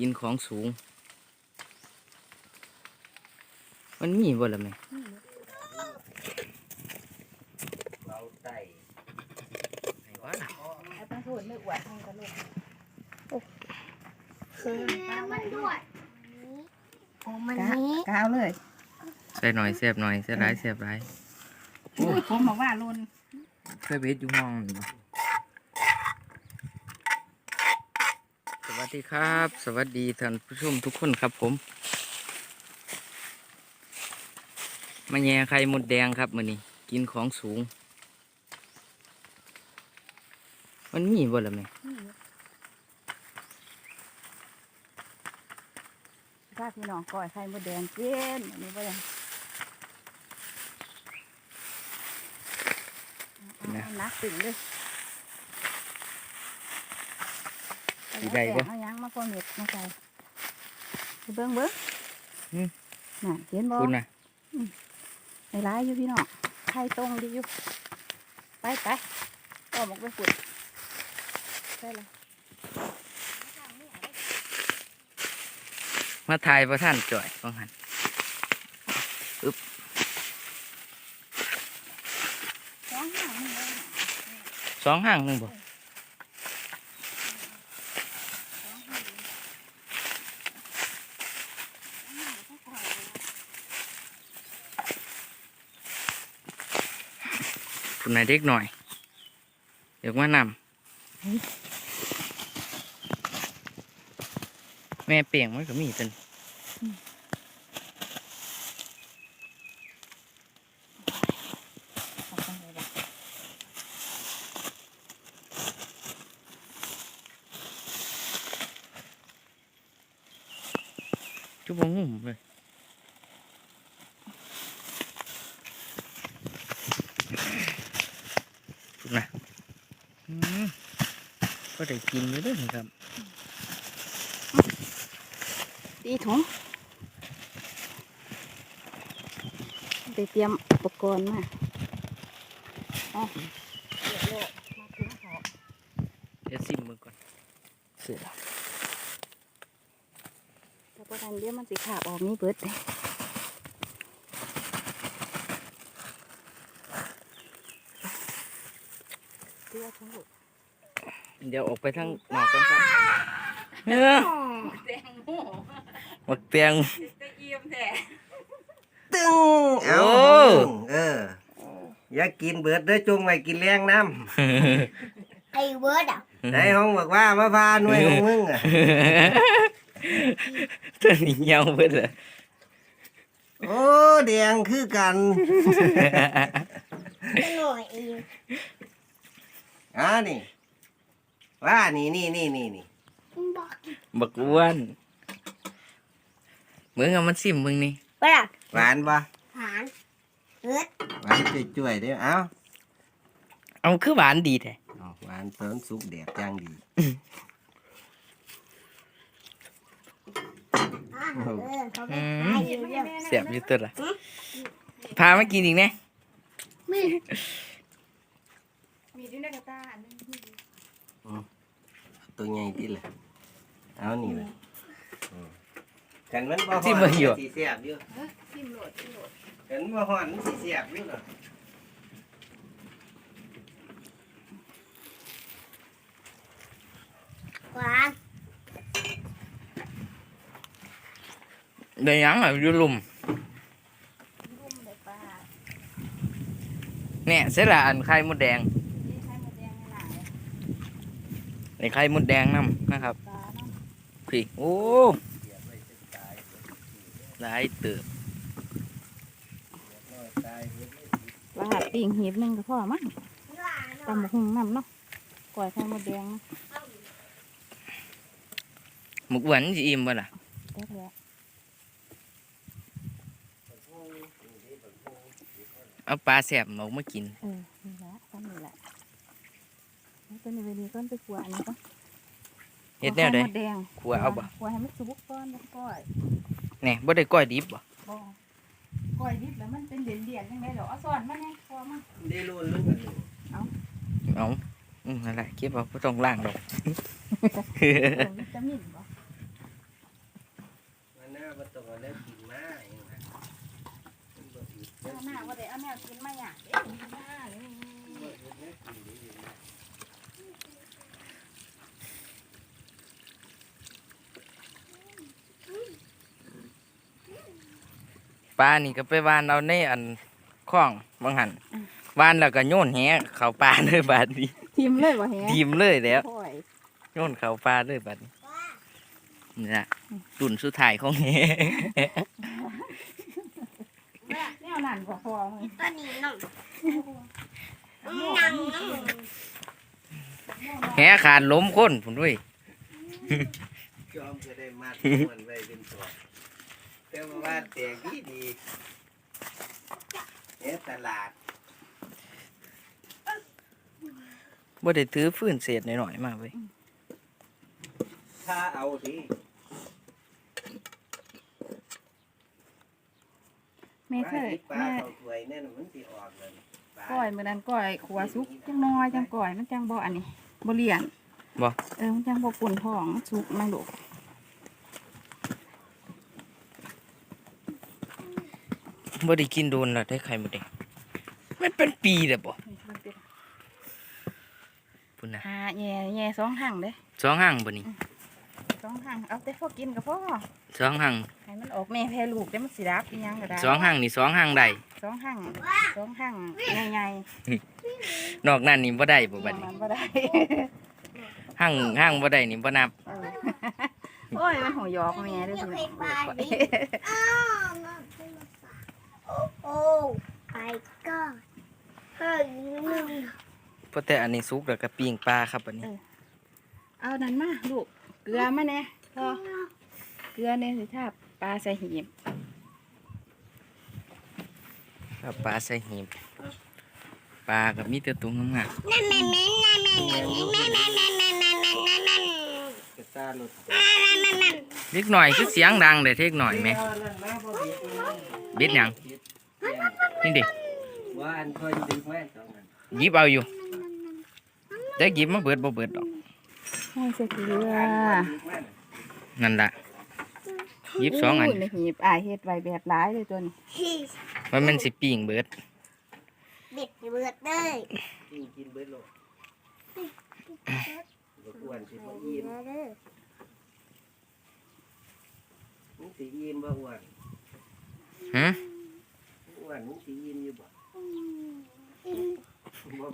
กินของสูง มันมีบ่ล่ะแม่เราไต่ไหนวะเอาไปพูดไม่อวดให้กันลูกมันด้วยโอ้มันกะนี้กะเอาเลยใส่หน่อยเสียบหน่อยเสียร้ายเสียบร้ายอุ้ยผมบอกว่าลุนเคยไปเฮ็ดอยู่ห้องนี่บ่สวัส ดีครับ สวัสดีท่านผู้ชมทุกคนครับผม มาแย่ไข่มดแดงครับมื้อนี้กินของสูง มันมีบ่ล่ะแม่ถ้าพี่น้องก้อยไข่มดแดงเกินอันนี้บ่ได้เอาเอานักตึงเลย สิได้บ่เอาหยังมาพอเม็ดมาใส่ไปเบิ่งเบิ่งอืม น่ะเห็นบ่คุณนะในร้ายอยู่พี่น้องไข่ตรงดีอยู่ ไปไปออกมาไปฝุ่นไปเลยมาถ่ายประท่านจ่อยบ้างหันสองห้างนี่เลยสองห้างหนึ่งบ่ นายเด็กหน่อยเดี๋ยวมานำแม่เปลี่ยงมันก็มีเป็นจุบงุ่มเลยคุณนะอืมก็ ได้กินอยู่เด้วยครับตีถุงไปเตรียมอุปกรณ์มาอ๋อเดี๋ยวโลกมาถึงเขาเดี๋ยวซิมมือก่อนเสร็จแล้วแต่พอทันเดี๋ยวมันสิขาบออกนี่เบิดเลยเดี๋ยวทั้งหมด เดี๋ยวออกไปทางนอกกันครับเออแตงโมหมักเตียงตะเกียมแท้ตึงเอาโอ้เออ อย่ากินเบิดเด้อจงไว้กินแรงน้ไอ้เวิร์ดอะำในห้องบอกว่ามาพาหน่วยของมึงอะตัวนี้เหี่ยวเพิ่นเลยโอ้แดงคือกันก็หน่อยเองอ่านี่ ว่านี่นี่นี่นี่นี่บอกบักอ้วนมึงเอามันซิมมึงนี่ว่าหวานปะหานเอิร์ดหวานจ่วยๆเด้อเอ้าเอาคือหวานดีแท้เอาหวานเติมสุกแดดจังดีอะเออเขาไปหาอยู่เรื่องเสียบอยู่ตัวละพามากินอีกแน่ไม่มีด้วยนะกระตาอันนึง ตัวใหญ่ที่เลยเอานี่เลยอืมกันมันบ่ฮ้อนซิมเบิ่งอยู่สีเสียบอยู่ทิมโหลดทิมโหลดกันบ่ฮ้อนมันสีเสียบอยู่เหรอหวานได้หยังอะอยู่ลุมรุ่มเลยป้าเนี่ยเสร็จละอันไข่มดแดง นี่ใช้หมดแดงให้หลาย ในไข่มดแดงนํนะครับปลาเนาะพี่โอ้หลายเติบปลาปิ่งหีบหนึงก็พอมั้งหวานตำบักหุ่งน้ำเนาะก่อยไข่หมดแดงนะหมกอ้วนสิอิ่มบ่ล่ะได้แล้วเอาปลาแสบหมกมากินเออนี่แหละตำนี่แหละแล้ว ตัวนี้ไปดีก้อนไปขัวอันนี้ก็เฮ็ดแนวใดไข่มดแดงขัวเอาบ่ขัวให้มันสุกก่อนแล้วก้อยนี่บ่ได้ก้อยดิบบ่บ่ก้อยดิบแล้วมันเป็นเหรียญๆยังไงเดี๋ยวเอาซ่อนมาไงขัวมาได้รุ่นลูกกันอยู่เอาอืมนั่นแหละเก็บเอาบ่ต้องล้างดอกเออวิตามินบ่บ่ต้องเอาแล้วกินมาเองนะมันบ่อืดเอาหน้าว่ได้เอาแนวกินมาอยาเด้ บ่อืดแล้วกินได้อยู่นะ ปลานี่ก็ไปวานเอาในอันคลองบางหันวานแล้วก็โยนแหเข้าปลาเลยบาดนี้ทิมเลยบ่แฮะทีมเลยแล้วโอ้ยโยนเข้าปลาเลยบาดนี้นี่ละตุ่นสุดท้ายของแหแนวนั่นบ่พอมึงตัวนี้น้องนังน้องแหขาดล้มคนพุ่นด้วยจอมก็ได้มัดมันไว้เป็นตัว แต่ว่าว่าแตกดีดีๆเนี่ยตลาดบ่ได้ถือฟื้นเศษหน่อยๆมาเว้ยถ้าเอาสิแม่เคยปลาแม่เขาถวยแน่นมันสิออกเลยปลาก้อยมื้อนั้นก้อยขัวสุกจังน้อยจังก้อยมันจังบ่อันนี้บ่เลี่ยนบ่ เออมันจังบ่ปุ่นท้องมันสุกมันลูก บ่ได้กินโดนแล้วได้ไข่หมดแดงมันเป็นปีแล้วบ่พุ่นน่ะหาแย่แย่สองหั่งเด้สองห้างบ่นี่สองหั่งเอาแต่พอกินก็พอสองห้างให้มันออกแม่แพ้ลูกได้มันสิรับอีหยังก็ได้สองห้างนี่สองห้างได้สองหั่งสองหั่งใหญ่นอกนั้นนี่บ่ได้ๆบ่บัดนี้มันบ่ได้ห้างห้างบ่ได้นี่บ่นับเออโอ้ยมันหัวยอกแม่เด้ออยา โอ้ไปก็เฮ้ยมึงเพราะแต่อันนี้สุกแล้วก็ปิ้งปลาครับอันนี้ เอานั่นมาลูก เกลือมาแน่พอเกลือเนี่ยสิถ้าปลาใส่หีบครับปลาใส่หีบปลาก็มีแต่ตัวงามนั่นแม่แม่นั่นแม่แม่แม่แม่แม่แม่แม่แม่แม่แม่แม่กระตาลดๆเล็กหน่อยคือเสียงดังเด้เทกหน่อยแม่เอานั่นมาบ่เบียดมันเบ็ดหยังเบียด นี่ดิว่าอันคอยดึงไว้ตรงนั้นหยิบเอาอยู่แต่หยิบมาเบิดบ่เบิดดอกให้ใส่เกลือดึงไว้านั่นล่ะหยิบสองอันยในหีบอาเฮ็ดไว้แบบร้ายเลยตัวนี้ว่ามันสิปิ้งเบิดเด็ดเบิดเลยกินกินเบิดโลดบ่ควรสิบ่อิ่มมึงสิอิ่มบ่อ้วนฮะ อ้วนมึงสิอิ่มอยู่บ่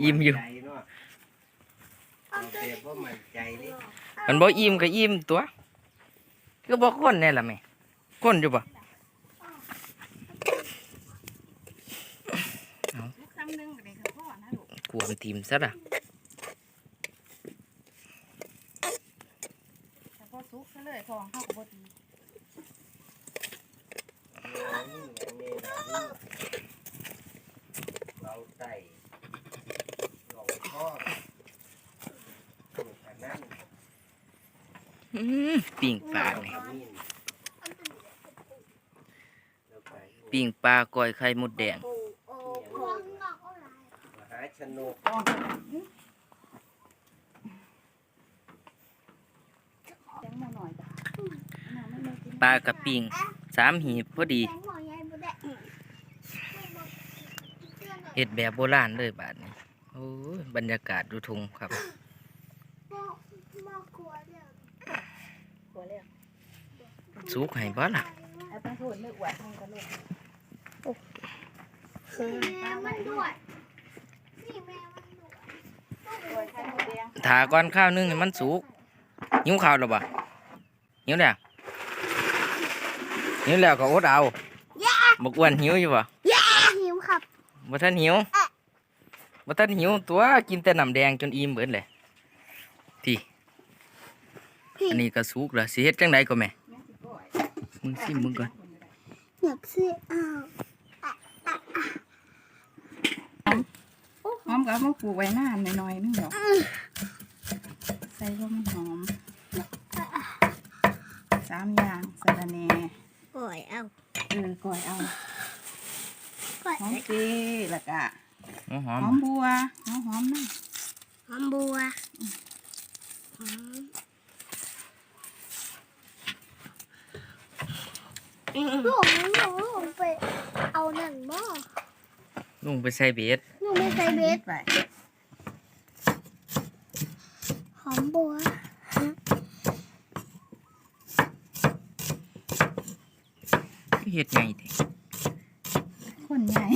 อิ่มอยู่บ่นใจเนาะเอาแต่บ่มั่นใจเลยมันบ่อิ่มก็อิ่มตัว ก็บ่คนแน่ล่ะแม่คนอยู่บ่ลูกคำนึงก็ได้ค่ะพ่อนะลูกกวมทีมซะล่ะ ปิ้งปลาก้อยไข่มดแดงปลากระปิงสามหีบพอดีเห็ดแบบโบราณเลยบาทนี้โอ้บรรยากาศดูทุงครับ สุกให้บ่ล่ะ เอาไปโทษไม่อวดให้กันลูกแม่มันด้วยนี่แม่มันด้วยตัวไข่มดแดงถาก่อนข้าวนึงให้มันสุกหิวข้าวแล้วบ่หิวแล้วหิวแล้วก็อดเอาบ่อ้วนหิวอยู่บ่หิวครับบ่ทันหิวบ่ทันหิวตัวกินแต่น้ำแดงจนอิ่มเบิดเลยที่อันนี้ก็สุกแล้วสิเฮ็ดจังไดก็แม่แม่สิก้อย มึงซิมึงก่อนอยากซื้ออ้าวหอมก็เอามาปลูกไว้นานหน่อยๆนึงดอกใส่ก็มันหอมสามอย่างสะระแหน่โอ้ยเอาเออก้อยเอาก่อนหอมเกแล้วก็หอหอมบัวหอมหอมนะหอมบัวหอม หนูหนูหนูไปเอาหนังบ่ลุงไปใส่เบสหนูไม่ใส่เบสไปหอมบัวเฮ็ดไงแท้คนใหญ่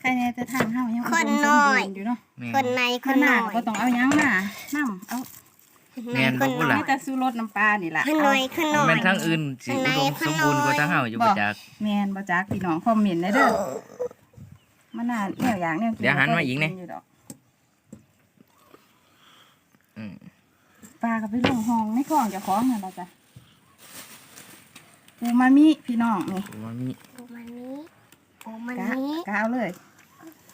ใครเนี่ยจะทานข้าวยังอุดมสมบูรณ์อยู่เนาะแม่คนในคขนนาน้ดอย ก็ต้องเอาหยังมาน้ำเอา แม่นบ่พูดล่ะนี่แต่ซื้อรสน้ำปลานี่ล่ะขึ้นหน่อยขึ้นหน่อย แม่นทางอื่นสิอุดมสมบูรณ์กว่าทางเฮาอยู่บ่จัก แมนบ่จักพี่น้องคอมเมนต์ได้เด้อมันน่าแนวอย่างแนวกิเดี๋ยวหันมาอีกนี่ ยู่ดอกอืมปลาก็ไปลงห้องในคลองเจ้าของนั่นล่ะจ้ะปูมามิพี่น้องนี่ผมว่ามีโอ้มันนี้โอ้มันกะนี้กะเอาเลย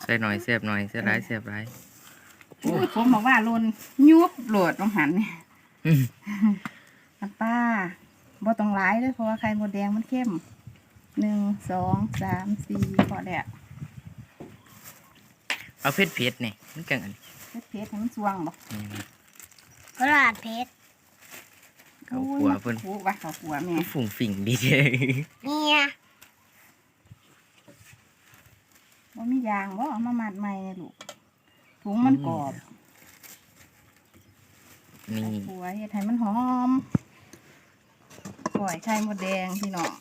ใส่หน่อยแซ่บหน่อยใส่หลายแซ่บหลายอุ้ย ผมบอกว่าโลนยุบโหลดต้องหันนี่อืมน้ำปลาบ่ต้องหลายเด้อเพราะว่าไข่มดแดงมันเข้มหนึ่งสองสามสี่พอแล้วเอาเผ็ดเผ็ดๆนี่มันจังอันเผ็ดเผ็ดให้มันสวงบ่นี่นะกระดาษเพชรเขาขัวเพิ่นโอ้ยว่าเขาขัวแม่ฝุ่งฝิ่งดีเด้เนี่ยว่ามียางว่าเอามามัดใหม่เนี่ยลูก ถุงมันกรอบนี่ขัวเฮ็ดให้มันหอมปล่อยไข่มดแดงพี่น้อง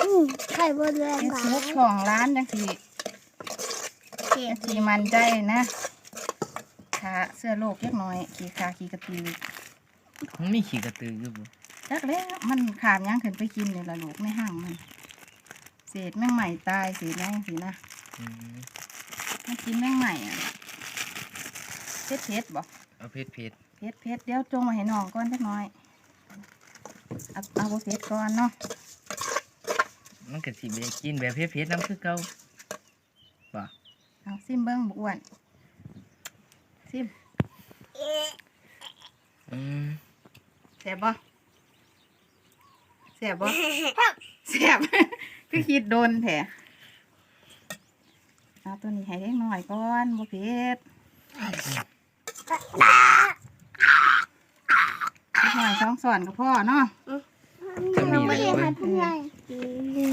อืมไข่บนแรงเฮ็ดหลาซุปยของร้านจังสิเก็จับงสิมันใจนะขาเสื้อโลกเล็กน้อย ขี่ขาขี่กระตือมันมีขี้กระตืออยู่บ่จักแล้วมันขามย่างขึ้นไปกินเลยละลูกไม่ห่างมัน เศษแมงใหม่ตายเศษแมงสินะอื มมันกินแมงใหม่อะเผ็ดเผ็ดๆบ่เอาเผ็ดเผ็ดเผ็ดเผ็ดๆเดี๋ยวจงมาให้น้องก่อนจักหน่อยเอาเอาบ่เผ็ดก่อนเนาะๆมันก็สิเบกินแบบเผ็ดเผ็ดๆน้ำคือเก่าบ่เอาซิมเบิ้งบอ้วนซิมอืมแสบบ่แสบบ่แสบคือคิดโดนแท้ เอาตัวนี้ให้เล็กหน่อยก่อนบ่เผ็ดเล็กหน่อยสองส่วนก็พอเนาะจะมีไม่เลยได้เว้ยทำไงนี่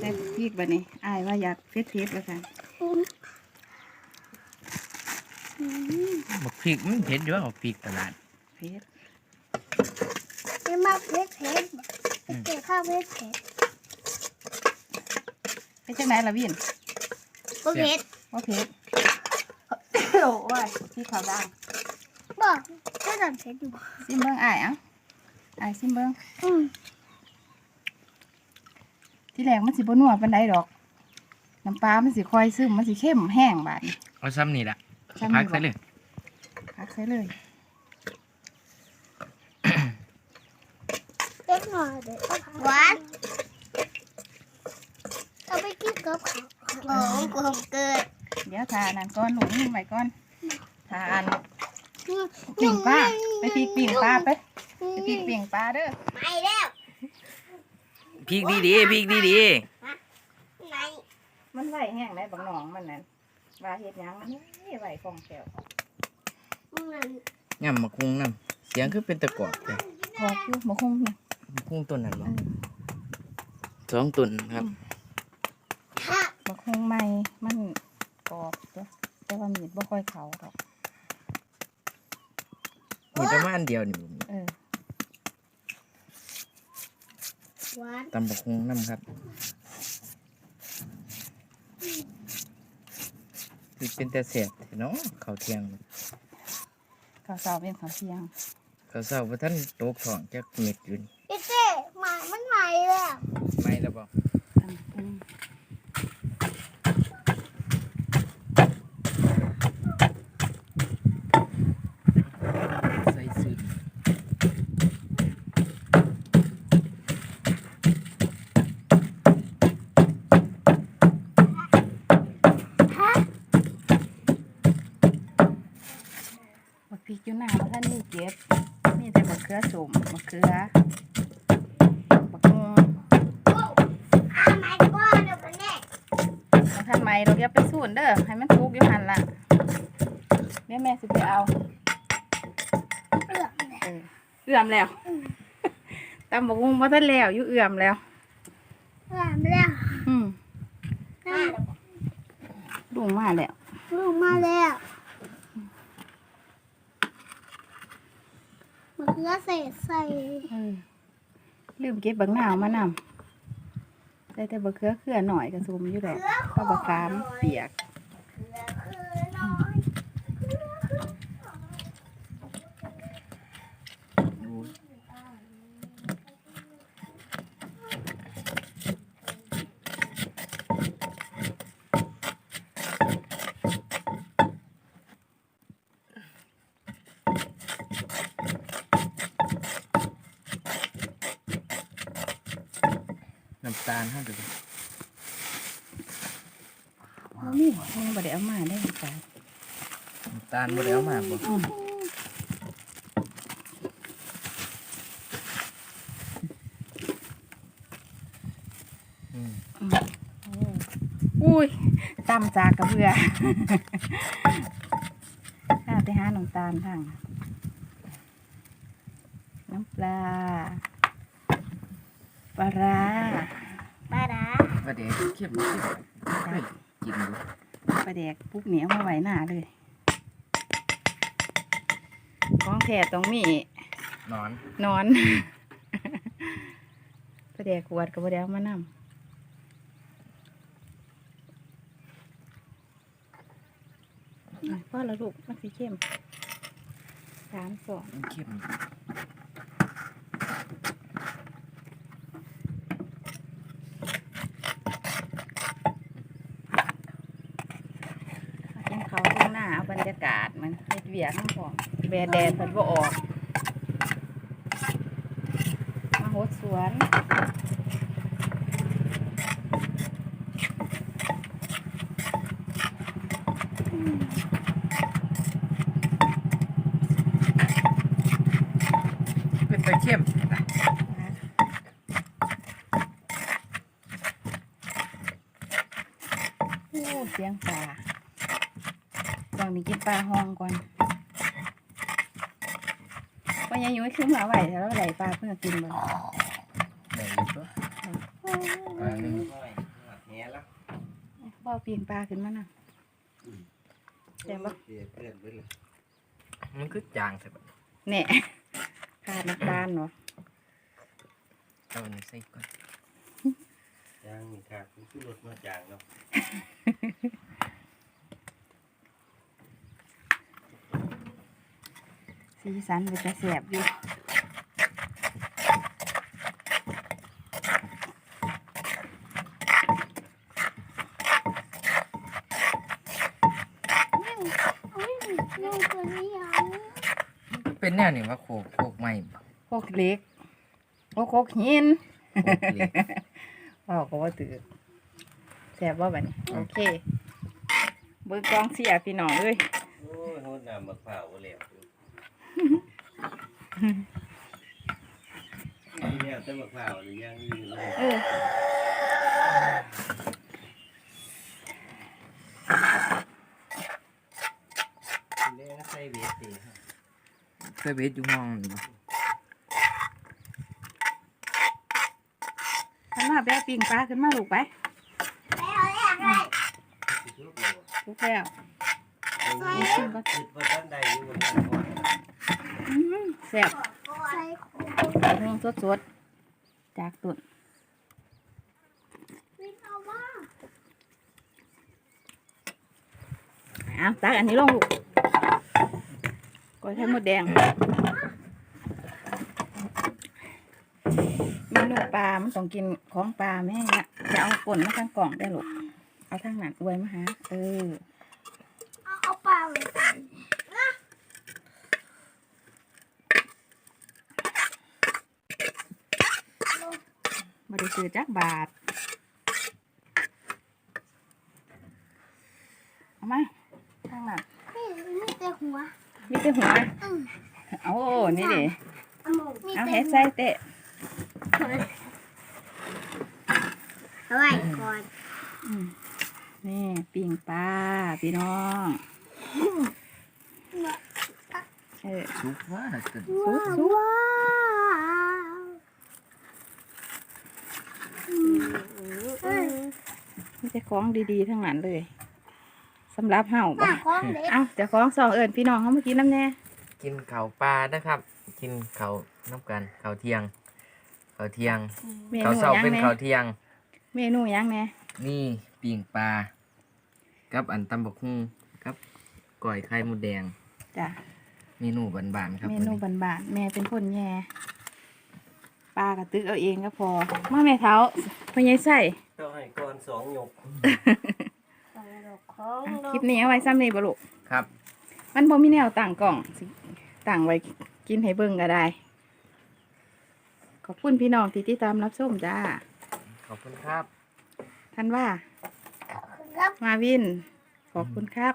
แต่พริกบัดนี้อายว่าอยากเผ็ดเผ็ดแล้วกันบักพริกมันเผ็ดอยู่เอาพริกตลาดเผ็ดไม่มาเพชรเพชรเก็บข้าวเพชรเพชรเป็นจังไหนล่ะวิน บ่เพชรว่าเผ็ดโอ้ยพี่ขาวดังบอกก็ทำเพชรอยู่ซิมเบิ้งอายเอะอายซิมเบิ้งอืมที่แรกมันสิบ่นัวปานใดดอก น้ำปลามันสิคอยซึมมันสิเข้มแห้งบาดนี้เอาซ้ำนี่ล่ะซ้ำนี่พักใส่บ่เลยพักใส่เลย เล็กหน่อยเดี๋ยวหวาน เอาไปกินกับข้าว โอ้โหผมเกิดเดี๋ยวทานั่นก่อนหนูนิ่งไว้ก่อนทานปิ่งปลาไปพริกปิ่งปลาไปไปพริกปิ่งปลาเด้อไม่แล้วพริกดีๆพริกดีไหนมันไหวแห้งได้บักหนองมันนั่นว่าเฮ็ดหยังมันนี่ไหวฟองแก้วมันๆย่ำมะคุงน้ำเสียงคือเป็นตะกอกเลยพอกอยู่บ่คงนี่มะคุงต้นนั้นบ่สองต้นครับ ฮะบ่คงใหม่มันกรอบตัวแต่ว่ามีดบ่ค่อยเข้าดอกมีแต่ว่าอันเดียวนี่บ่มีเออหวานตำบักคุงน้ำครับคือเป็นแต่แสบเนาะข้าวเที่ยงข้าวเช้าเป็นข้าวเที่ยงข้าวเช้าบ่ทันตกท้องจักเม็ดอยู่นี่เจ๊เจ๊หมามันใหม่แล้วไม่แล้วบ่อืมอืม ใส่ซื่อ บักพริกอยู่หน้าบ่ทันมีเก็บ มีแต่บักเขือส้มบักเขือบักงว โอ้อาใหม่ก็เดี๋ยวมันแน่ บักทันไหม เราเรียกไปสูนเด้อให้มันทุกอยู่หันละเดี๋ยวแม่สิไปเอาเปลือกแน่เออเอื้อมแล้วตำบักหุ่งมาทันแล้วอยู่เอื่อมแล้วหลานแล้วอืมมาแล้วลุงมาแล้วลูกมาแล้วมะเขือเศษใส่เออลืมเก็บบักหนาวมานำ ได้แต่บักเขือเขือหน่อยกระซุมอยู่ดอกก็บักขามเปียก น้ำตาลห้าดูเอานี่ยังบ่ได้เอามาได้จ้ะน้ำตาลบ่ได้เอามาบ่อืมอืมอุ้ยตำจากกระเบือข้าไปหาน้ำตาลทางน้ำปลาปลาร้าปลาดาว่าเดี๋ยวเข้มบ่เข้มเฮ้ยกินดูปลาแดกปุ๊บเหนียวมาไว้หน้าเลยของแท้ต้องมีนอน นอนปลาแดกขวดกับปลาแดกมานำอะพ่อละลูกมันสีเข้มสามสองมันเข้ม กินเขาวข้างหน้าเอาบรรยา กาศมันเฮ็ดเวียกน้ำของแบดแดดมันบ่ออกมาโหดสวนเป็นตะเข้มโอ้เสียงปลาตอนนี้กินปลาห้องก่อนวันยังอยู่ขึ้นมาไหวแล้วไหลปลาเพื่อกินบ่ได้อยู่ตัวอันนึงน้อยแหแล้วบ่เอาปีนปลาขึ้นมาน่ะแต่ว่าเสียเพื่อนไปเลยมันคือจางใช่ปะเนี่ยขาดน้ำตาลเนาะเอาอันนี้ใส่ก่อนจางนี่ค่ะคุณคือรถมาจางเนาะ สีสันเป็นจะแสบอยู่อุ้ยลูกตัวนี้ยังมันก็เป็นแนวนี่ว่าโคกโคกใหม่บ่โคกเล็กโคกโคกหินโคกเล็กพ่อก็ว่าตื่นแสบว่าแบบนี้โอเคเบิกกองเสียพี่น้องเอ้ย โอ้ยโหดน้ำมะพร้าวบ่แล้ว นี่แล้วแต่มะพร้าวนี่ยังมีอยู่เลยเออเลี้ยงใส่เบ็ดตีครับเคยเวทอยู่ห้องนี่บ่ขันมาไปเอาปิงปลาขึ้นมาลูกไปแล้วอะไรสิทุกโลลูกแล้ว เอาไว้คิดว่าท่านใดอยู่บนนั้นก่อนอื้อหือ แสบใส่ขลงสดๆ จากตุ่นวินเอาว่าเอาตักอันนี้ลงลูกก้อยไข่มดแดงเมนูปลา มันต้องกินของปลาแม่นะอย่าเอาป่นมาทั้งกล่องได้อลูกเอาทั้งนั้นอวยมาหา เออ เอาเอาเปล่าเลย บริสุทธิ์จักบาท เอามาทั้งนั้นนี่มีแต่หัวมีแต่หัวอืมโอ้นี่ดิเอาหมูมีเอาแต่เฮ็ดหัวใส่เตะเอาไว้ก่อนอืมนี่ปิ่งปลาพี่น้องเออสุกว่าน่ะเกินสุกสุกว้าว มี แต่ของดีๆทั้งนั้นเลยสำหรับเฮาบ่มาของเด็กเอ้าเจ้าของสองเอิญพี่น้องเขามากินน้ำแน่กินข้าวปลานะครับ กินข้าวน้ำกันข้าวเที่ยงข้าวเที่ยงเมข้าวนูเช้าหยังเป็นแน่ข้าวเที่ยง เมนูหยังแน่นี่ปิ่งปลากับอันตำบกหุ่งกับก้อยไข่มดแดงจ้ะเมนูบานๆครับเมมื้อนูนี้บานๆแม่เป็นคนแย่ปลากระตึกเอาเองก็พอมาแม่เท้าพยายใส่ ต้องให้ก่อนสองหยกของคลิปนี้เอาไว้ซ้ำนี่บ่ลูกครับ มันบ่มีแนวต่างกล่องสิต่างไว้กินให้เบิ่งก็ได้ ขอบคุณพี่น้องที่ติดตามรับชมจ้า ขอบคุณครับ ท่านว่า ครับ มาวิน ขอบคุณครับ